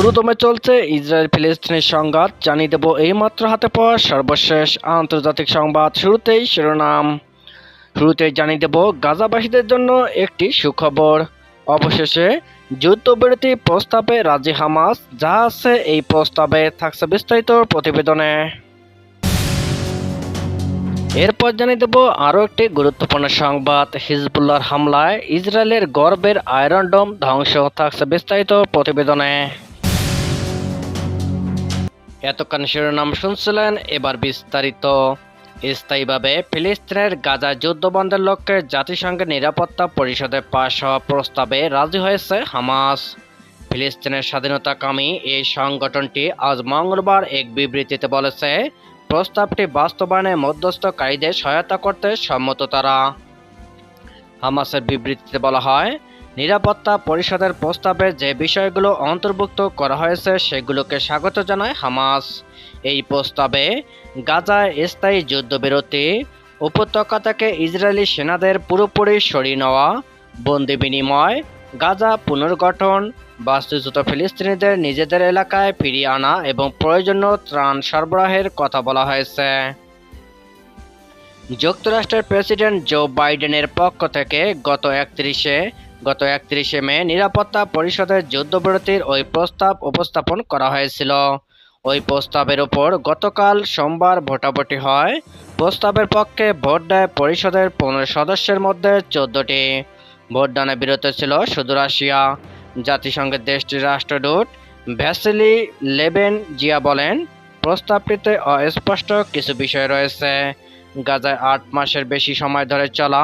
পুরোদমে চলছে ইসরায়েল ফিলিস্তিনের সংঘাত। জানিয়ে দেব এইমাত্র হাতে পাওয়া সর্বশেষ আন্তর্জাতিক সংবাদ শুরুতেই শিরোনাম। শুরুতেই জানিয়ে দেব গাজাবাসীদের জন্য একটি সুখবর। অবশেষে যুদ্ধবিরতি প্রস্তাবে রাজি হামাস। যা আছে এই প্রস্তাবে থাকছে বিস্তারিত প্রতিবেদনে। এরপর জানিয়ে দেব আরও একটি গুরুত্বপূর্ণ সংবাদ। হিজবুল্লাহর হামলায় ইসরায়েলের গর্বের আয়রন ডোম ধ্বংস। থাকছে বিস্তারিত প্রতিবেদনে। এতক্ষণ শিরোনাম শুনছিলেন, এবার বিস্তারিত। স্থায়ীভাবে ফিলিস্তিনের গাজা যুদ্ধ বন্ধের লক্ষ্যে জাতিসংঘের নিরাপত্তা পরিষদে পাশ হওয়া প্রস্তাবে রাজি হয়েছে হামাস। ফিলিস্তিনের স্বাধীনতাকামী এই সংগঠনটি আজ মঙ্গলবার এক বিবৃতিতে বলেছে, প্রস্তাবটি বাস্তবায়নে মধ্যস্থকারীদের সহায়তা করতে সম্মত তারা। হামাসের বিবৃতিতে বলা হয় নিরাপত্তা পরিষদের প্রস্তাবে যে বিষয়গুলো অন্তর্ভুক্ত করা হয়েছে সেগুলোকে স্বাগত জানায় হামাস। এই প্রস্তাবে গাজায় স্থায়ী যুদ্ধবিরতি, উপত্যকা থেকে ইসরায়েলি সেনাদের পুরোপুরি সরিয়ে নেওয়া, বন্দি বিনিময়, গাজা পুনর্গঠন, বাস্তুচ্যুত ফিলিস্তিনিদের নিজেদের এলাকায় ফিরিয়ে আনা এবং প্রয়োজনীয় ত্রাণ সরবরাহের কথা বলা হয়েছে। যুক্তরাষ্ট্রের প্রেসিডেন্ট জো বাইডেনের পক্ষ থেকে গত একত্রিশে গত একত্রিশে মে নিরাপত্তা পরিষদের যুদ্ধবিরতির ওই প্রস্তাব উপস্থাপন করা হয়েছিল। ওই প্রস্তাবের উপর গতকাল সোমবার ভোটাভুটি হয়। প্রস্তাবের পক্ষে ভোট দেয় পরিষদের পনেরো সদস্যের মধ্যে চোদ্দটি। ভোটদানে বিরত ছিল শুধু রাশিয়া। জাতিসংঘের দেশটির রাষ্ট্রদূত ভ্যাসিলি লেবেন জিয়া বলেন, প্রস্তাবটিতে অস্পষ্ট কিছু বিষয় রয়েছে। গাজায় আট মাসের বেশি সময় ধরে চলা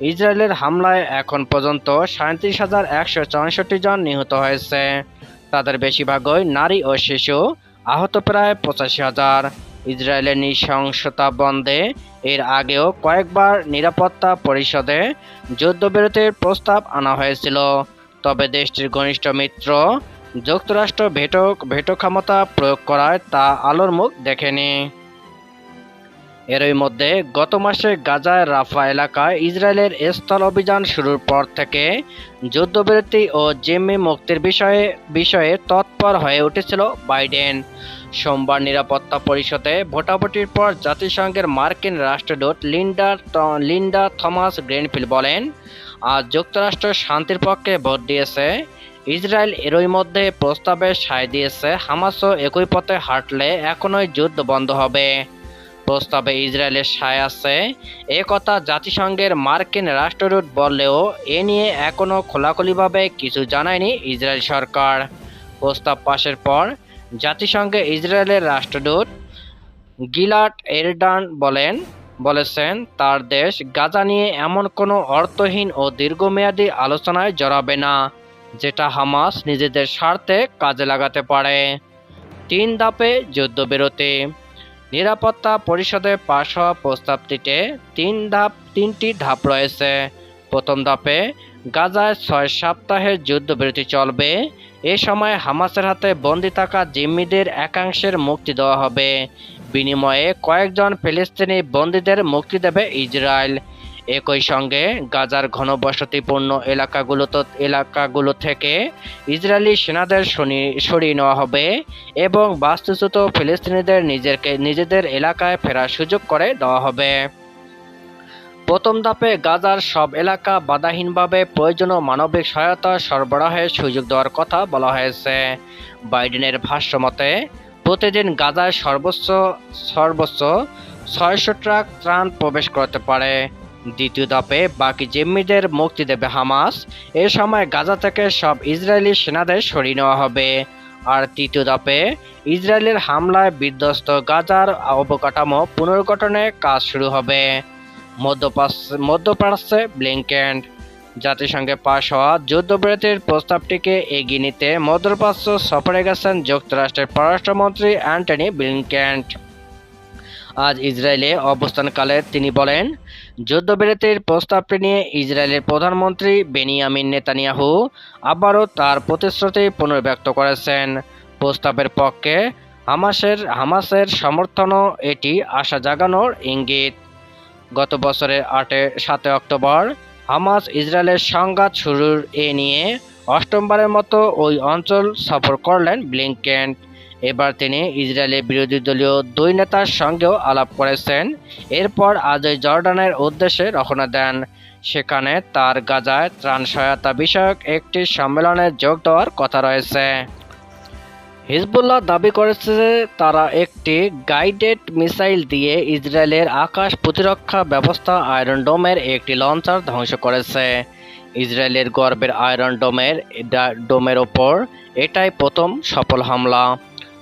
ইসরায়েলের হামলায় এখন পর্যন্ত সাঁত্রিশ হাজার একশো চৌষট্টি জন নিহত হয়েছে। তাদের বেশিরভাগই নারী ও শিশু, আহত প্রায় পঁচাশি হাজার। ইসরায়েলের নৃশংসতা বন্ধে এর আগেও কয়েকবার নিরাপত্তা পরিষদে যুদ্ধবিরতির প্রস্তাব আনা হয়েছিল। তবে দেশটির ঘনিষ্ঠ মিত্র যুক্তরাষ্ট্র ভেটো ভেটো ক্ষমতা প্রয়োগ করায় তা আলোর মুখ দেখেনি। এরই মধ্যে গত মাসে গাজায় রাফা এলাকায় ইসরায়েলের স্থল অভিযান শুরুর পর থেকে যুদ্ধবিরতি ও জিম্মি মুক্তির বিষয়ে বিষয়ে তৎপর হয়ে উঠেছিল বাইডেন। সোমবার নিরাপত্তা পরিষদে ভোটাভুটির পর জাতিসংঘের মার্কিন রাষ্ট্রদূত লিন্ডা লিন্ডা থমাস গ্রেনফিল্ড বলেন, আজ যুক্তরাষ্ট্র শান্তির পক্ষে ভোট দিয়েছে। ইসরায়েল এরই মধ্যে প্রস্তাবে সায় দিয়েছে হামাসও একই পথে হাঁটলে এখনই যুদ্ধ বন্ধ হবে। প্রস্তাবে ইসরায়েলের সায় আছে। এ কথা জাতিসংঘের মার্কিন রাষ্ট্রদূত বললেও এ নিয়ে এখনও খোলাখুলিভাবে কিছু জানায়নি ইসরায়েল সরকার। প্রস্তাব পাশের পর জাতিসংঘে ইসরায়েলের রাষ্ট্রদূত গিলাট এরডান বলেন, বলেছেন, তার দেশ গাজা নিয়ে এমন কোনো অর্থহীন ও দীর্ঘমেয়াদী আলোচনায় জড়াবে না, যেটা হামাস নিজেদের স্বার্থে কাজে লাগাতে পারে। তিন ধাপে যুদ্ধবিরতি। নিরাপত্তা পরিষদে পাশ হওয়া প্রস্তাবটিতে তিন ধাপ, তিনটি ধাপ রয়েছে। প্রথম ধাপে, গাজায় ছয় সপ্তাহের যুদ্ধবিরতি চলবে। এ সময় হামাসের হাতে বন্দি থাকা জিম্মিদের একাংশের মুক্তি দেওয়া হবে। বিনিময়ে কয়েকজন ফিলিস্তিনি বন্দীদের মুক্তি দেবে ইসরায়েল। একই সঙ্গে গাজার ঘনবসতিপূর্ণ এলাকাগুলো এলাকাগুলো থেকে ইসরায়েলি সেনাদের সরিয়ে নেওয়া হবে এবং বাস্তুচ্যুত ফিলিস্তিনিদের নিজেরকে নিজেদের এলাকায় ফেরার সুযোগ করে দেওয়া হবে। প্রথম ধাপে গাজার সব এলাকা বাধাহীনভাবে প্রয়োজনীয় মানবিক সহায়তা সরবরাহের সুযোগ দেওয়ার কথা বলা হয়েছে। বাইডেনের ভাষ্য মতে, প্রতিদিন গাজায় সর্বোচ্চ সর্বোচ্চ ছয়শো ট্রাক ত্রাণ প্রবেশ করতে পারে। দ্বিতীয় ধাপে বাকি জিম্মিদের মুক্তি দেবে হামাস। এ সময় গাজা থেকে সব ইসরায়েলি সেনাদের সরিয়ে নেওয়া হবে। আর তৃতীয় ধাপে ইসরায়েলের হামলায় বিধ্বস্ত গাজার অবকাঠামো পুনর্গঠনে কাজ শুরু হবে। মধ্যপ্রাচ্যে মধ্যপ্রাচ্যে জাতিসংঘে পাশ হওয়া যুদ্ধবিরতির প্রস্তাবটিকে এগিয়ে নিতে মধ্যপ্রাচ্য সফরে গেছেন যুক্তরাষ্ট্রের পররাষ্ট্রমন্ত্রী অ্যান্টনি ব্লিংকেন্ড আজ ইসরায়েলে অবস্থানকালে তিনি বলেন, যুদ্ধবিরতির প্রস্তাবটি নিয়ে ইসরায়েলের প্রধানমন্ত্রী বেনিয়ামিন নেতানিয়াহু আবারও তার প্রতিশ্রুতি পুনর্ব্যক্ত করেছেন। প্রস্তাবের পক্ষে হামাসের হামাসের সমর্থনও এটি আশা জাগানোর ইঙ্গিত। গত বছরের আটে সাতে অক্টোবর হামাস ইসরায়েলের সংঘাত শুরুর এ নিয়ে অষ্টমবারের মতো ওই অঞ্চল সফর করলেন ব্লিংকেন। এবার তিনি ইসরায়েলের বিরোধী দলীয় দুই নেতার সঙ্গেও আলাপ করেছেন। এরপর আজই জর্ডানের উদ্দেশ্যে রওনা দেন। সেখানে তার গাজায় ত্রাণ সহায়তা বিষয়ক একটি সম্মেলনে যোগ দেওয়ার কথা রয়েছে। হিজবুল্লাহ দাবি করেছে যে তারা একটি গাইডেড মিসাইল দিয়ে ইসরায়েলের আকাশ প্রতিরক্ষা ব্যবস্থা আয়রন ডোমের একটি লঞ্চার ধ্বংস করেছে। ইসরায়েলের গর্বের আয়রন ডোমের ডোমের ওপর এটাই প্রথম সফল হামলা।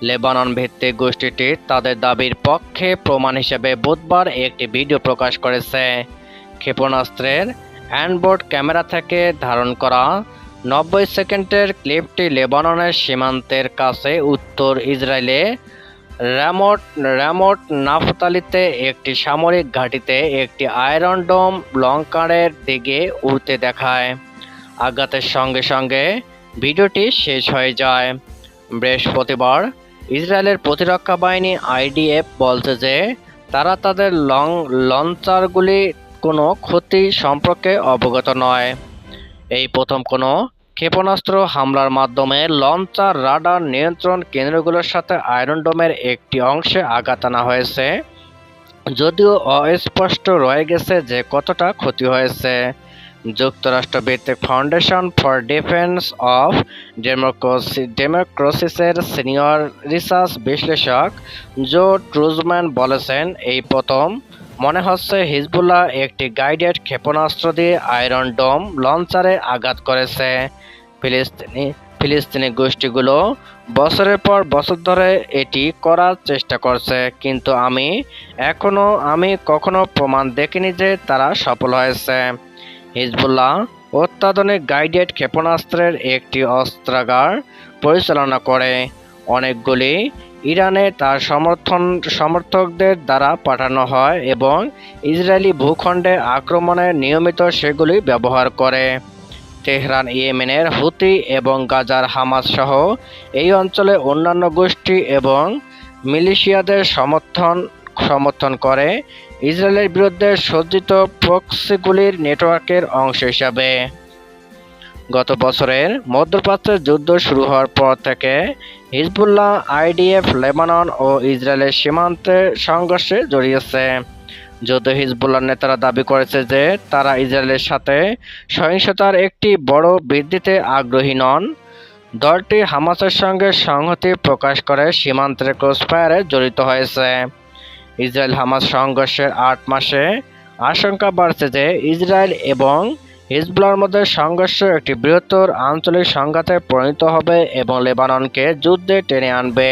লেবানন ভিত্তিক গোষ্ঠীটি তাদের দাবির পক্ষে প্রমাণ হিসেবে বুধবার একটি ভিডিও প্রকাশ করেছে। ক্ষেপণাস্ত্রের অ্যান্ডবোর্ড ক্যামেরা থেকে ধারণ করা নব্বই সেকেন্ডের ক্লিপটি লেবাননের সীমান্তের কাছে উত্তর ইসরায়েলে র্যামোট র্যামোট নাফতালিতে একটি সামরিক ঘাঁটিতে একটি আয়রন ডোম লঙ্কারের দিকে উড়তে দেখায়। আঘাতের সঙ্গে সঙ্গে ভিডিওটি শেষ হয়ে যায়। বৃহস্পতিবার ইসরায়েলের প্রতিরক্ষা বাহিনী আইডিএফ বলছে যে তারা তাদের লং, লঞ্চারগুলি কোনো ক্ষতি সম্পর্কে অবগত নয়। এই প্রথম কোনো ক্ষেপণাস্ত্র হামলার মাধ্যমে লঞ্চার রাডার নিয়ন্ত্রণ কেন্দ্রগুলোর সাথে আয়রন ডোমের একটি অংশে আঘাত আনা হয়েছে, যদিও অস্পষ্ট রয়ে গেছে যে কতটা ক্ষতি হয়েছে। যুক্তরাষ্ট্র ভিত্তিক foundation for defence of democracy, ডেমোক্রেসিসের senior research বিশ্লেষক জো ট্রুজম্যান বলেছেন, এই প্রথম মনে হচ্ছে হিজবুল্লাহ একটি গাইডেড ক্ষেপণাস্ত্র দিয়ে আয়রন ডোম লঞ্চারে আঘাত করেছে। ফিলিস্তিনি ফিলিস্তিনি গোষ্ঠীগুলো বছরের পর বছর ধরে এটি করার চেষ্টা করছে, কিন্তু আমি এখনও, আমি কখনো প্রমাণ দেখিনি যে তারা সফল হয়েছে। হিজবুল্লাহ অত্যাধুনিক গাইডেড ক্ষেপণাস্ত্রের একটি অস্ত্রাগার পরিচালনা করে। অনেকগুলি ইরানে তার সমর্থন সমর্থকদের দ্বারা পাঠানো হয় এবং ইসরায়েলি ভূখণ্ডে আক্রমণে নিয়মিত সেগুলি ব্যবহার করে। তেহরান, ইয়েমেনের হুতি এবং গাজার হামাস সহ এই অঞ্চলে অন্যান্য গোষ্ঠী এবং মিলিশিয়াদের সমর্থন সমর্থন করে ইসরায়েলের বিরুদ্ধে সজ্জিত প্রক্সিগুলির নেটওয়ার্কের অংশ হিসাবে। গত বছরের মধ্যপ্রাচ্যের যুদ্ধ শুরু হওয়ার পর থেকে হিজবুল্লাহ, আইডিএফ, লেবানন ও ইসরায়েলের সীমান্তে সংঘর্ষে জড়িয়েছে। যদিও হিজবুল্লাহ নেতারা দাবি করেছে যে তারা ইসরায়েলের সাথে সহিংসতার একটি বড় বৃদ্ধিতে আগ্রহী নন। দলটি হামাসের সঙ্গে সংহতি প্রকাশ করে সীমান্তের ক্রসফায়ারে জড়িত হয়েছে। ইসরায়েল হামাস সংঘর্ষের আট মাসে আশঙ্কা বাড়ছে যে ইসরায়েল এবং হিজবুলার মধ্যে সংঘর্ষ একটি বৃহত্তর আঞ্চলিক সংঘাতে পরিণত হবে এবং লেবাননকে যুদ্ধে টেনে আনবে।